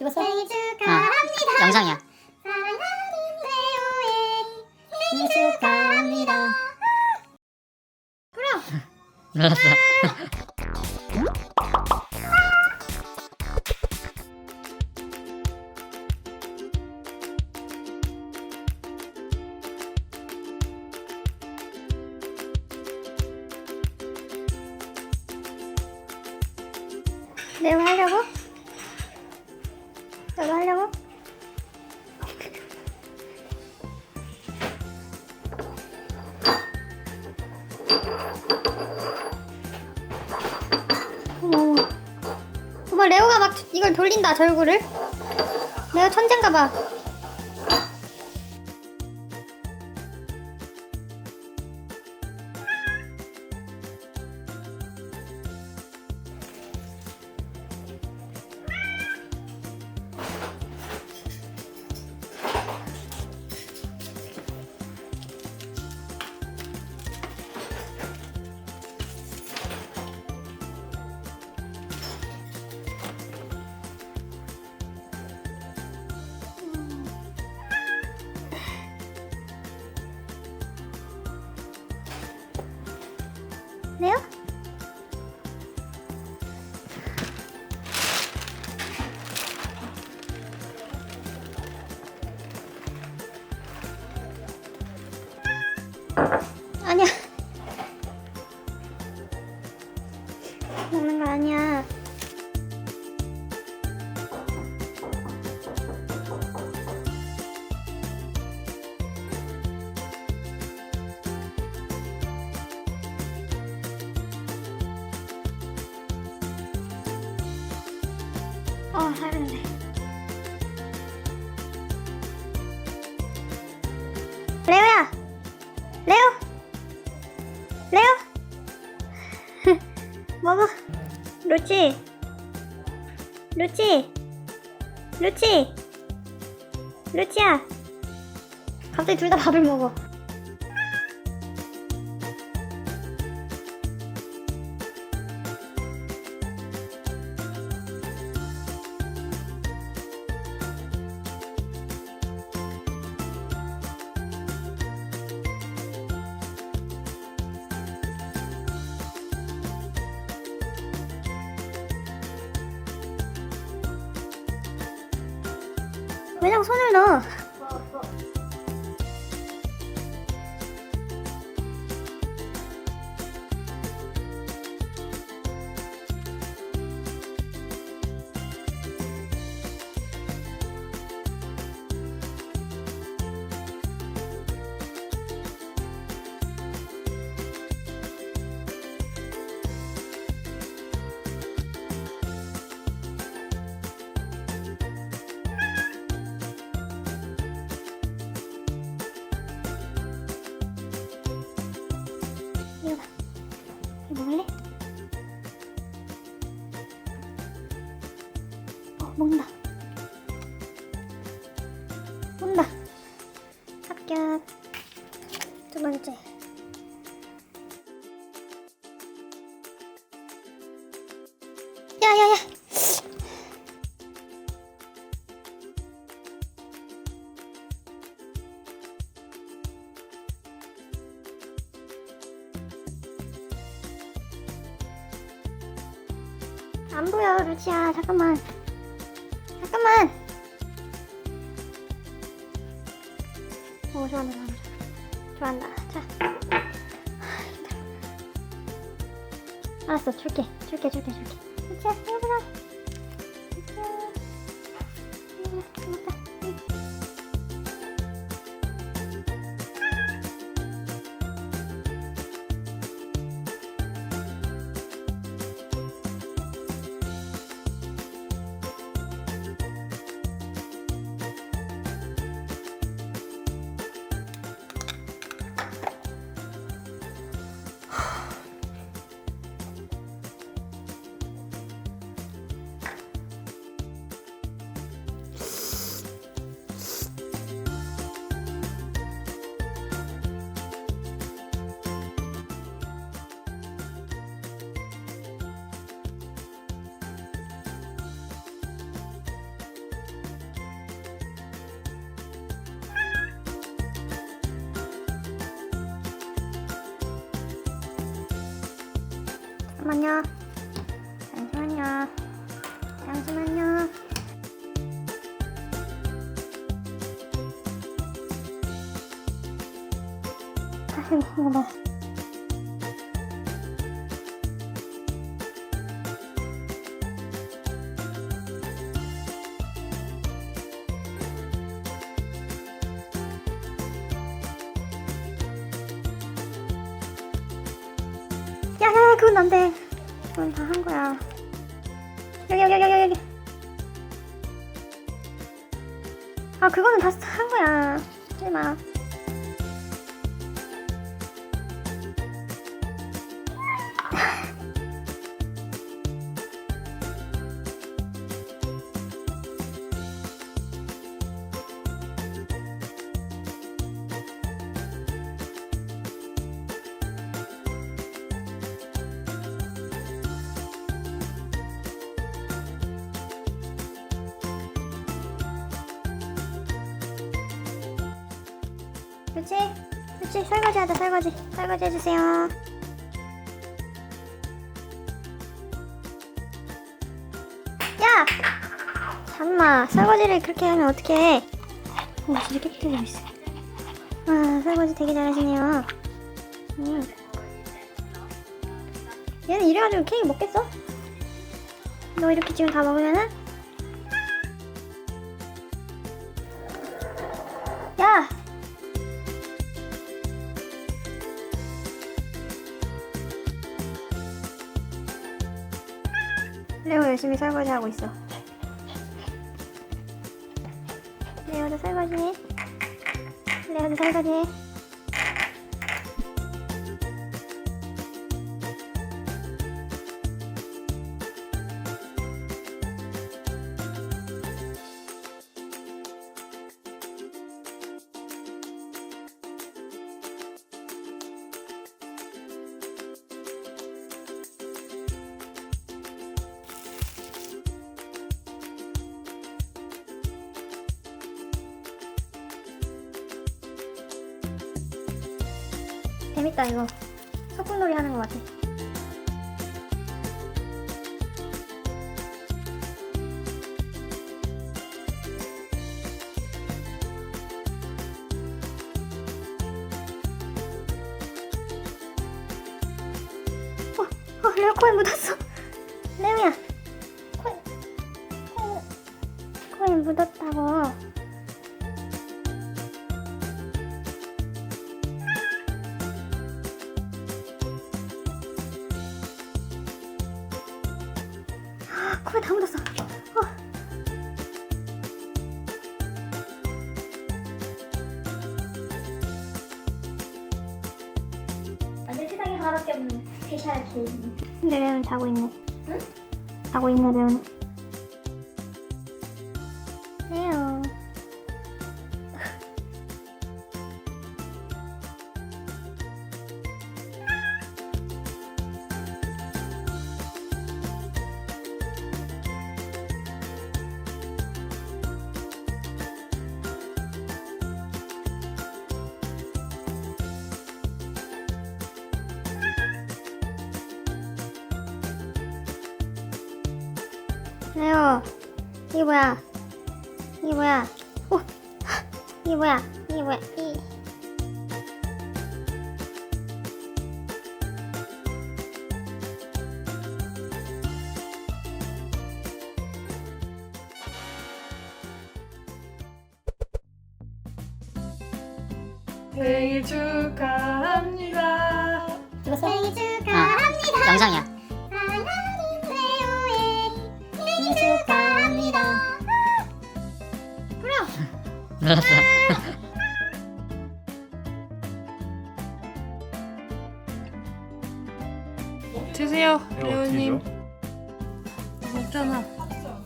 찍었어? 생일 축하합니다. 영상이야. 사랑하는 레오의 생일 축하합니다. 눌렀어. 레오 하려고? 돌린다 절구를 레오 천재인가 봐 레오? 어 살았네. 레오야! 레오! 레오! 먹어. 루치. 루치. 루치. 루치야. 갑자기 둘 다 밥을 먹어 왜 자꾸 손을 넣어 어 먹는다. 먹는다. 합격. 두 번째. 야야야. 안 보여 루치야 잠깐만 잠깐만. 오 좋아한다 좋아한다. 좋아한다 자 알았어 줄게. 줄게 줄게 줄게. 이거 보자 루치야 이 잠시만요. 잠시만요. 잠시만요. 아이고. 야, 야, 야, 그건 안 돼. 그건 다 한 거야. 여기, 여기, 여기, 여기. 아, 그거는 다 한 거야. 하지 마. 그렇지? 그렇지? 설거지 하자, 설거지. 설거지 해주세요. 야! 잠마, 설거지를 그렇게 하면 어떡해. 오, 진짜 깨끗해지고 있어. 아, 설거지 되게 잘하시네요. 음. 얘는 이래가지고 케이크 먹겠어? 너 이렇게 지금 다 먹으면은? 야! 레오 열심히 설거지 하고 있어. 레오도 설거지 해. 레오도 설거지 해. 재밌다 이거. 소꿉놀이 하는 것 같아. 어, 어, 코에 묻었어. 레오야, 코에, 코에, 코에 묻었다고. 하나밖에 없는 스페셜 케이크. 근데 레오는 자고 있네. 응? 자고 있네 레오는. 레오. 레오. 이게 뭐야? 이게 뭐야? 오. 이게 뭐야? 이게 뭐야? 이. 생일 축하합니다. 생일 축하합니다. 영상이야. 눌렀어. 드세요, 레오님. 어떻게 먹잖아. 줘?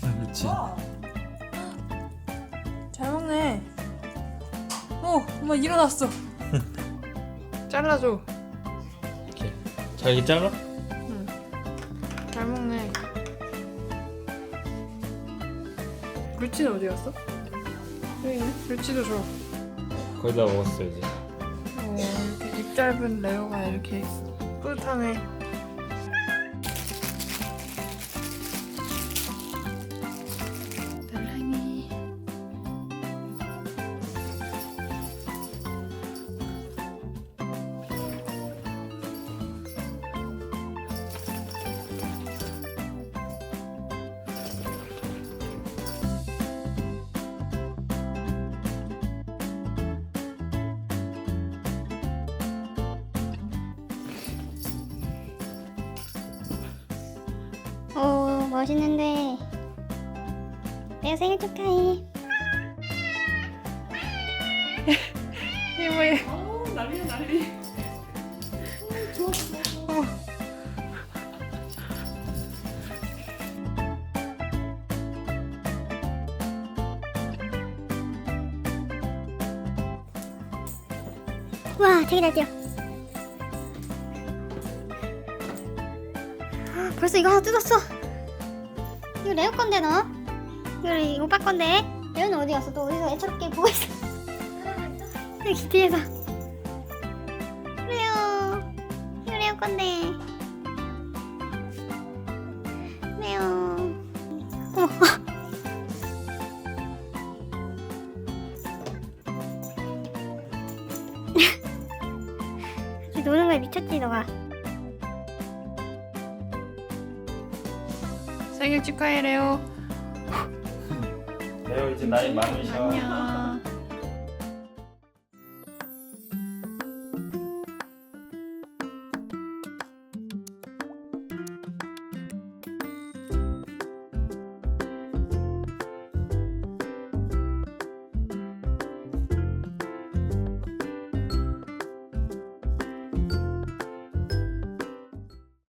그렇지. 잘 먹네. 어, 엄마 일어났어. 잘라줘. 이렇게 잘게 잘라? 잘 먹네. 루치는 어디 갔어? 있네. 루치도 줘. 거의 다 먹었어 이제. 어, 이렇게 입 짧은 레오가 이렇게. 뿌듯하네. 오 멋있는데 레오 생일 축하해 이게 뭐야? 어, 난리야 난리. 어. 와 되게 잘 뛰어 벌써 이거 하나 뜯었어. 이거 레오 건데 너? 이거 이 오빠 건데. 레오는 어디 갔어? 또 어디서 애처롭게 보고 있어? 여기 뒤에서. 레오 이거 레오 건데. 레오 어머. 노는 거에 미쳤지 너가 생일 축하해 레오. 레오 이제 나이 많으셔. 안녕.